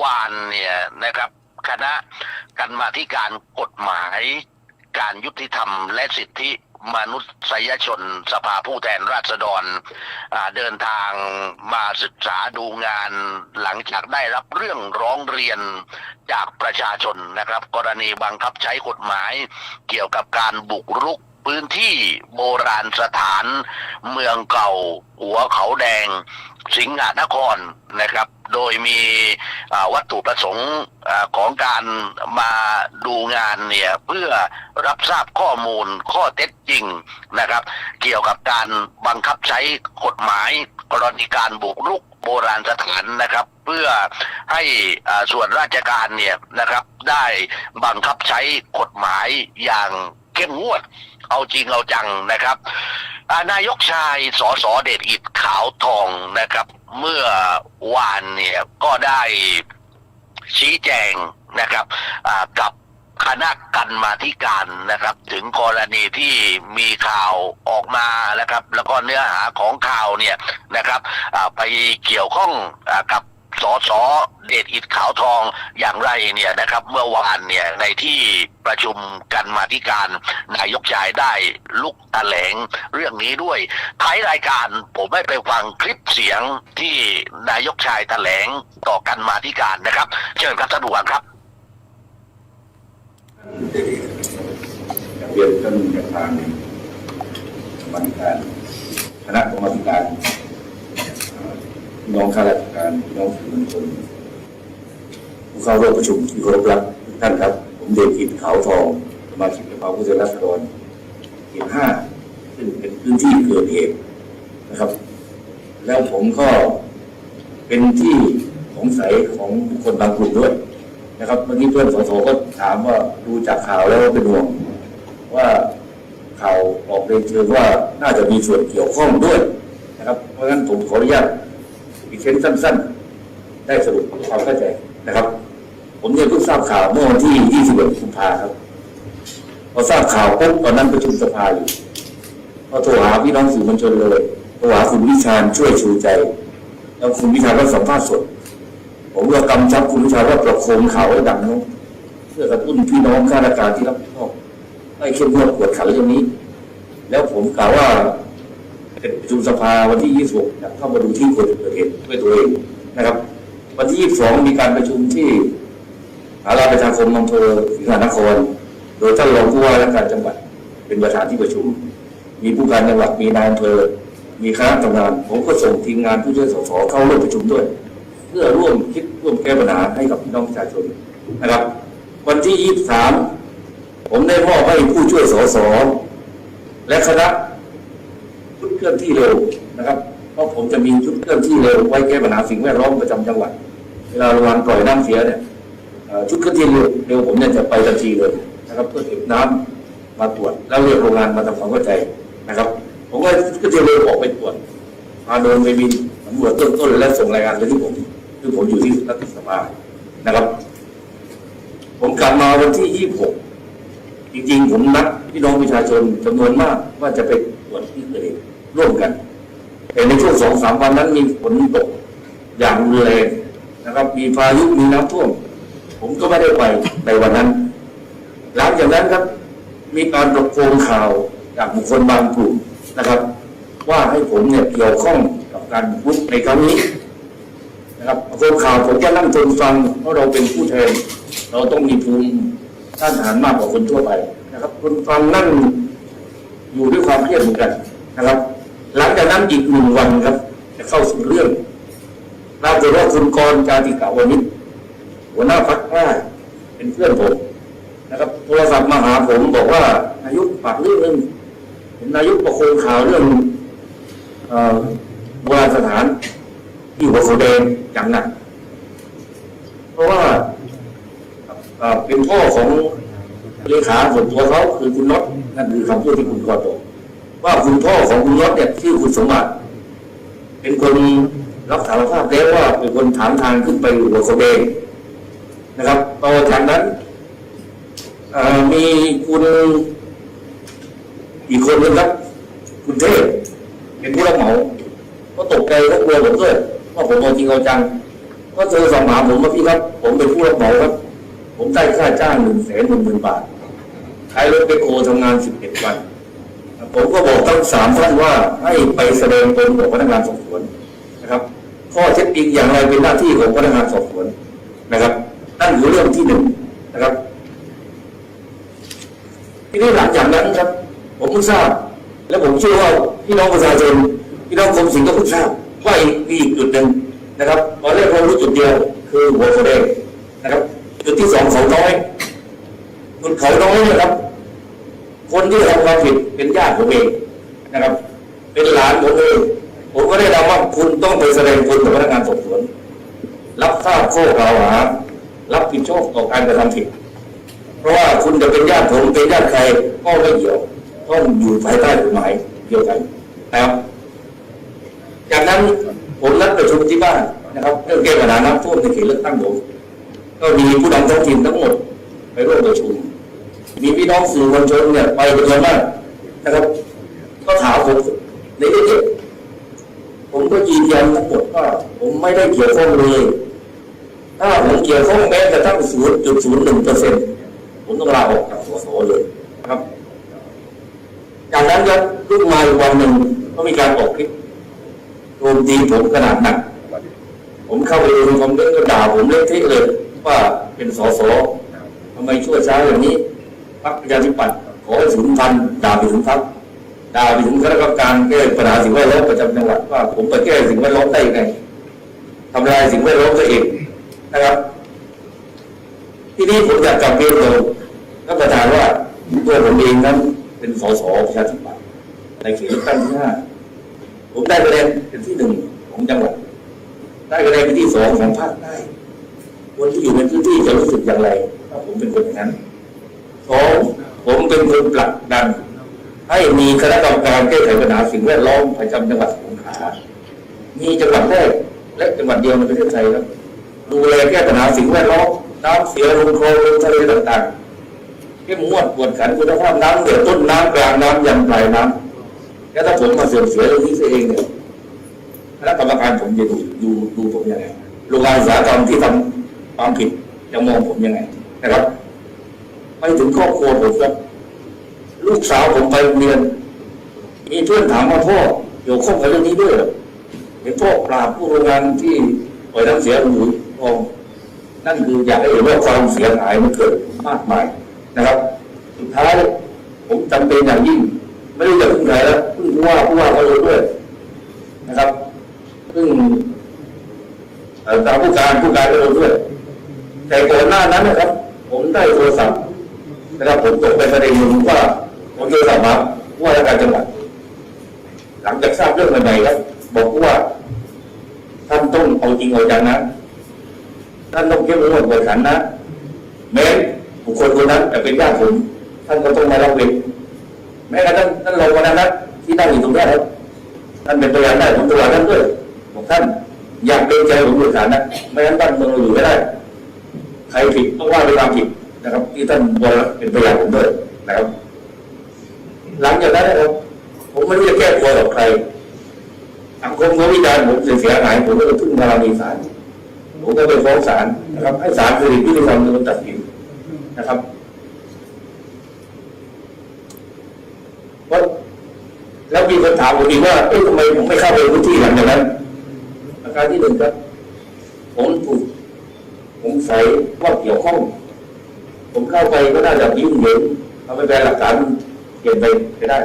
วานเนี่ยนะครับคณะกรรมาธิการกฎหมาย การยุติธรรมและสิทธิมนุษยชนสภาผู้แทนราษฎรเดินทางมาศึกษาดูงานหลังจากได้รับเรื่องร้องเรียนจากประชาชนนะครับ กรณีบังคับใช้กฎหมายเกี่ยวกับการบุกรุกพื้นที่โบราณสถานเมืองเก่า หัวเขาแดง สิงหนครนะครับ โดยมีวัตถุประสงค์ของการมาดูงานเนี่ยเพื่อรับทราบข้อมูลข้อเท็จจริงนะครับ เกี่ยวกับการบังคับใช้กฎหมายกรณีการบุกรุกโบราณสถานนะครับ เพื่อให้ส่วนราชการเนี่ยนะครับได้บังคับใช้กฎหมายอย่างเข้มงวด เอาจริงเอาจังนะครับนายกชายสอสอเดชอิดขาวทองนะครับ เมื่อวานเนี่ยก็ได้ชี้แจงนะครับกับคณะกรรมาธิการนะครับ ถึงกรณีที่มีข่าวออกมานะครับ แล้วก็เนื้อหาของข่าวเนี่ยนะครับไปเกี่ยวข้องอกับ สอสอเดชอิดขาวทองอย่างไรเนี่ยนะครับ เมื่อวานเนี่ยในที่ประชุมกันมาธิการนายกชายได้ลุกแถลงเรื่องนี้ด้วยท้ายรายการผมให้ไปฟังคลิปเสียงที่นายกชายแถลงต่อกันมาธิการนะครับ เชิญครับท่านผู้ฟังครับเรียนท่านประธานกรรมการคณะกรรมการ น้องข้าราชการน้องสื่อมวลชนผู้เข้าร่วมประชุมที่เคารพรักทุกท่านครับ ผมเดชอินขาวทองสมาชิกสภาผู้แทนราษฎรเขตห้าซึ่งเป็นพื้นที่เกิดเหตุนะครับ แล้วผมก็เป็นที่สงสัยของบุคคลบางกลุ่มด้วยนะครับเมื่อกี้เพื่อนสสก็ถามว่าดูจากข่าวแล้วเป็นห่วง ว่าข่าวออกในเชิงว่าน่าจะมีส่วนเกี่ยวข้องด้วยนะครับ เพราะฉะนั้นผมขออนุญาต อีเช่นสั้น ๆ ได้สรุปความเข้าใจนะครับ ผมเนี่ยเพิ่งทราบข่าวเมื่อวันที่ 21 กุมภาครับพอทราบข่าวปุ๊บตอนนั้นประชุมสภาอยู่ก็โทรหาพี่น้องสื่อมวลชนเลยโทรหาคุณวิชาญช่วยชูใจ แล้วคุณวิชาญก็สัมภาษณ์สดผมก็กำชับคุณวิชาว่าประโคมข่าวให้ดังนะเพื่อกระตุ้นพี่น้องข้าราชการที่รับผิดชอบให้เข้มงวดกวดขันเรื่องนี้ แล้วผมกล่าวว่า ประชุมสภาวันที่ 26จะเข้ามาดูที่เกิดเหตุด้วยตัวเองนะครับ วันที่ 22 มีการประชุมที่สาราประชาคมอำเภอสิงหนคร โดยท่านรองผู้ว่าราชการจังหวัด เป็นประธานที่ประชุม มีผู้การจังหวัดมีนายอำเภอมีคณะทำงาน ผมก็ส่งทีมงานผู้ช่วยสสเข้าร่วมประชุมด้วย เพื่อร่วมคิดร่วมแก้ปัญหาให้กับพี่น้องประชาชนนะครับ วันที่ 23 ผมได้มอบให้ผู้ช่วยสสและคณะ เคลื่อนที่เร็วนะครับเพราะผมจะมีชุดเคลื่อนที่เร็วไว้แก้ปัญหาสิ่งแวดล้อมประจำจังหวัดเวลาระวังปล่อยน้ำเสียเนี่ยชุดเคลื่อนที่เร็วเร็วผมเนี่ยจะไปทันทีเลยนะครับเพื่อเก็บน้ำมาตรวจแล้วเรียกโรงงานมาทำความเข้าใจนะครับ ผมก็ชุดเคลื่อนที่เร็วออกไปตรวจพาโดนไปบินสำรวจเบื้องต้นและส่งรายงานไปที่ผมซึ่งผมอยู่ที่รัฐสภานะครับ ผมกลับมาวันที่ 26 จริงๆ ผมนัดพี่น้องประชาชนจำนวนมากว่าจะไปตรวจที่เกิดเหตุ ร่วมกันแต่ในช่วงสองสามวันนั้นมีฝนตกอย่างรุนแรงนะครับ มีพายุมีน้ำท่วม ผมก็ไม่ได้ไปในวันนั้น หลังจากนั้นครับ มีการตะโกนข่าวจากบุคคลบางกลุ่มนะครับ ว่าให้ผมเนี่ยเกี่ยวข้องกับการบุกรุกในครั้งนี้นะครับตะโกนข่าวผมจะนั่งทนฟังเพราะเราเป็นผู้แทน เราต้องมีภูมิต้านทานมากกว่าคนทั่วไปนะครับ คนฟังนั่งอยู่ด้วยความเครียดเหมือนกันนะครับ หลังจากนั้นอีกหนึ่งวันครับ จะเข้าสู่เรื่องปรากฏว่าคุณกรณ์จาติกาวนิชหัวหน้าพักกล้เป็นเพื่อนผมนะครับโทรศัพท์มาหาผมบอกว่านายุฝากเรื่องหนึงเห็นนายุประโคมข่าวเรื่องโบราณสถานที่หัวเขาแดงอย่างหนักเพราะว่าเป็นพ่อของเลขาส่วนตัวเขาคือคุณน็อตนั่นคือคำพูดที่คุณกรณ์บอก ว่าคุณพ่อของคุณน็อตเนี่ยชื่อคุณสมบัติ เป็นคนรับสารภาพแล้วว่าเป็นคนถามทางขึ้นไปหัวเขาแดงนะครับต่อจากนั้นมีคุณอีกคนนึงครับคุณเทพเป็นผู้รับเหมาก็ตกใจก็กลัวผมด้วยว่าผมเอาจริงเอาจังก็เจอสอบถามผมว่าพี่ครับ ผมเป็นผู้รับเหมาครับ ผมได้ค่าจ้างหนึ่งแสนหนึ่งหมื่นบาทใช้รถไปโคทำงานสิบเอ็ดวัน ผมก็บอกทั้งสามท่านว่าให้ไปแสดงตนกับพนักงานสอบสวนนะครับ ข้อเท็จจริงอย่างไรเป็นหน้าที่ของพนักงานสอบสวนนะครับนั่นคือเรื่องที่หนึ่งนะครับทีนี้หลังจากนั้นครับ ผมเพิ่งทราบ และผมเชื่อว่าพี่น้องประชาชนพี่น้องกรมศิลป์ก็เพิ่งทราบว่าอีกมีอีกจุดหนึ่งนะครับตอนแรกเรารู้จุดเดียว คือหัวเขาแดงนะครับ จุดที่สองเขาน้อยจุดเขาน้อยนยครับ คนที่ทำความผิดเป็นญาติผมเองนะครับ เป็นหลานผมเองผมก็ได้นำว่าคุณต้องไปแสดงคุณกับพนักงานสอบสวน รับทราบข้อกล่าวหารับผิดชอบต่อการกระทำผิด เพราะว่าคุณจะเป็นญาติผมเป็นญาติใครก็ไม่เกี่ยวต้องอยู่ภายใต้กฎหมายเดียวกันนะครับ จากนั้นผมนัดประชุมที่บ้านนะครับเรื่องแก้ปัญหาน้ำท่วมในเขตเลือกตั้งผมก็มีผู้นำท้องถิ่นทั้งหมดไปร่วมประชุม มีพี่น้องสื่อมวลชนเนี่ยไปจำนวนมากนะครับ ก็ถามผมในเรื่องผมก็ยืนยันทั้งหมดว่าผมไม่ได้เกี่ยวข้องเลยถ้าผมเกี่ยวข้องแม้กระทั่งศูนย์จุดศูนย์หนึ่งเปอร์เซ็นต์ผมต้องลาออกจากสสเลยนะครับจากนั้นครับรุ่งมาอีกวันหนึ่งก็มีการออกคลิปโจมตีผมขนาดหนัก ผมเข้าไปดูคอมเมนต์ก็ด่าผมเละเทะเลย ว่าเป็นสสทำไมชั่วช้าอย่างนี้ รรคประชาธิปัตย์ขอให้สูญพันด่าไปถึงพรรคด่าไปถึงคณะกรรมการแก้ปัญหาสิ่งแวดล้อมประจำจังหวัดว่าผมไปแก้สิ่งแวดล้อมได้ยังไงทำลายสิ่งแวดล้อมตัวเองนะครับ ที่นี้ผมอยากกลับเรียนตรงท่านประธานว่าตัวผมเองนั้นเป็นสสประชาธิปัตย์ในเขตเลือกตั้งที่ห้าผมได้คะแนนเป็นที่หนึ่งของจังหวัดได้คะแนนเป็นที่สองของภาคใต้คนที่อยู่ในพื้นที่จะรู้สึกอย่างไรถ้าผมเป็นคนอย่างนั้น องผมเป็นคนผลักดัน ให้มีคณะกรรมการแก้ไขปัญหาสิ่งแวดล้อมประจำจังหวัดสงขลามีจังหวัดแรกและจังหวัดเดียวในประเทศไทยครับ ดูแลแก้ปัญหาสิ่งแวดล้อมน้ำเสียลงคลองลงทะเลต่างๆเข้มงวดกวดขันคุณภาพน้ำเหนือต้นน้ำกลางน้ำยันปลายน้ำแล้วถ้าผมมาเสื่อมเสียเรื่องนี้เสียเองเนี่ยคณะกรรมการผมจะดูดูดูผมยังไงโรงงานอุตสาหกรรมที่ทำความผิดจะมองผมยังไงนะครับ ไปถึงครอบครัวผมครับ ลูกสาวผมไปโรงเรียน มีเพื่อนถามว่าพ่อเกี่ยวข้องกับเรื่องนี้ด้วยเห็นพ่อปราบผู้โรงงานที่ปล่อยน้ำเสียหรือทองนั่นคืออยากให้เห็นว่าความเสียหายมันเกิดมากมายนะครับ สุดท้ายผมจำเป็นอย่างยิ่ง ไม่รู้จะพึ่งใครแล้วพึ่งผู้ว่าผู้ว่าก็รู้ด้วยนะครับพึ่งตามผู้การผู้การก็รู้ด้วย แต่ก่อนหน้านั้นนะครับ ผมได้โทรศัพท์ นะครับผมตกไปประเด็นหนึ่งว่าผมโทรศัพท์มาว่าราชการจังหวัดหลังจากทราบเรื่องใหม่ๆครับบอกว่า ท่านต้องเอาจริงเอาจังนะท่านต้องเข้มงวดกวดขันนะแม้บุคคลคนนั้นจะเป็นญาติผมท่านก็ต้องมารับเวรแม้กระทั่งท่านรองวันนั้นที่นั่งอยู่ตรงนี้ครับท่านเป็นตัวอย่างได้ผมตัวอย่างนั้นด้วยบอกท่านอยากเป็นใจผมกวดขันนะไม่งั้นบ้านเมืองเราอยู่ไม่ได้ ใครผิดต้องว่าไปตามผิด นะครับ ที่ท่านบอเป็นตัวอย่างผมด้วยนะครับ หลังจากนั้นนะครับผมไม่รู้จะแก้ตัวกับใครสังคมเขาวิจารณ์ผมเสียหายผมก็เลยพึ่งบารมีศาลผมก็ไปฟ้องศาลนะครับ ให้ศาลคือยุติธรรมเป็นคนตัดสินนะครับเพราแล้วมีคนถามผมอีว่าเอ๊ะทำไมผมไม่เข้าไปพื้นที่หลังจากนั้นอาการที่หนึ่งครับ ผมถูกผมใส่ว่าเกี่ยวข้อง ผมเข้าไปก็น่าจะยุ่งเหยิงทำให้แปลหลักฐานเปลี่ยนไปไปได้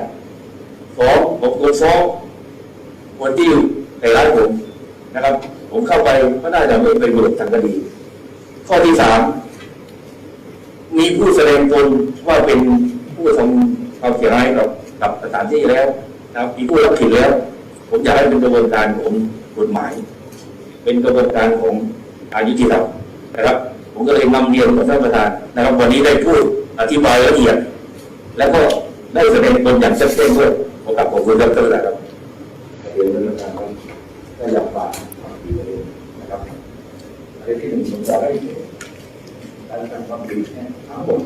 สองผมโดนฟ้องคนที่ใส่ร้ายผมนะครับ ผมเข้าไปก็น่าจะไม่ไปเบิกทางคดี ข้อที่สามมีผู้แสดงตนว่าเป็นผู้ทำความเสียหายกับกับสถานที่แล้วนะครับมีผู้รับผิดแล้ว ผมอยากให้เป็นกระบวนการของกฎหมาย เป็นกระบวนการของอายุที่เรานะครับ ผมก็เลยนำเรียนกับท่านประธานนะครับ วันนี้ได้พูดอธิบายละเอียด แล้วก็ได้แสดงตนอย่างชัดเจนด้วยขอกราบขอบคุณท่านประธานครับเรียนท่านประธานครับก็อยากฝากความดีเลยนะครับอะไรที่หนึ่งผมจะได้การทำความดีแค่ทั้งหมด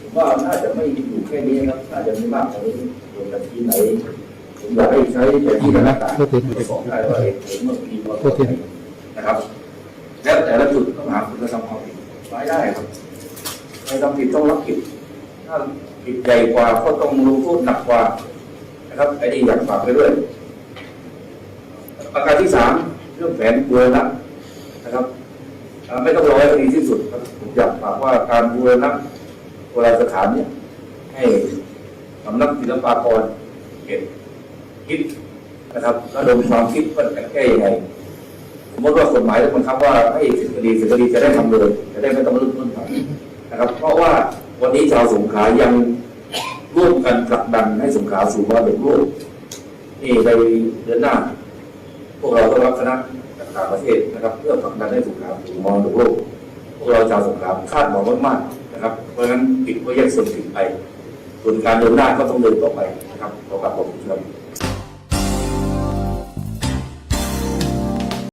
ผมว่าน่าจะไม่อยู่แค่นี้ครับน่าจะมีมากกว่านี้ส่วนที่ไหนผมอยากให้ใช้แต่ที่ต่างๆสองได้ว่าเห็นเมื่อกี้ว่านะครับ แล้วแต่ละจุดต้องหาคนกระทำความผิดไว้ได้ครับใครทำผิดต้องรับผิดถ้าผิดใหญ่กว่าก็ต้องลงโทษหนักกว่านะครับไอ้นี่อยากฝากไปด้วยประการที่สามเรื่องแผนบูรณะนะครับไม่ต้องรอให้ดีที่สุดผมอยากฝากว่าการบูรณะโบราณสถานเนี่ยให้สำนักศิลปากรเก็บคิดนะครับระดมความคิดว่าจะแก้ยังไง สมมติว่ากฎหมายบังคับว่าให้สิทธิคดีสิทธิคดีจะได้ทำเลยจะได้ไม่ต้องรุ่นรุ่นผ่านนะครับ เพราะว่าวันนี้ชาวสงขลายังร่วมกันผลักดันให้สงขลาสู่มรดกโลกนี่ในเดือนหน้า พวกเราต้องรับคณะต่างประเทศนะครับ เพื่อผลักดันให้สงครามสู่มรดกโลกพวกเราชาวสงครามคาดหวังมากๆนะครับ เพราะฉะนั้นผิดก็แยกส่วนผิดไปส่วนการเดินหน้าก็ต้องเดินต่อไปนะครับขอกราบขอบคุณครับ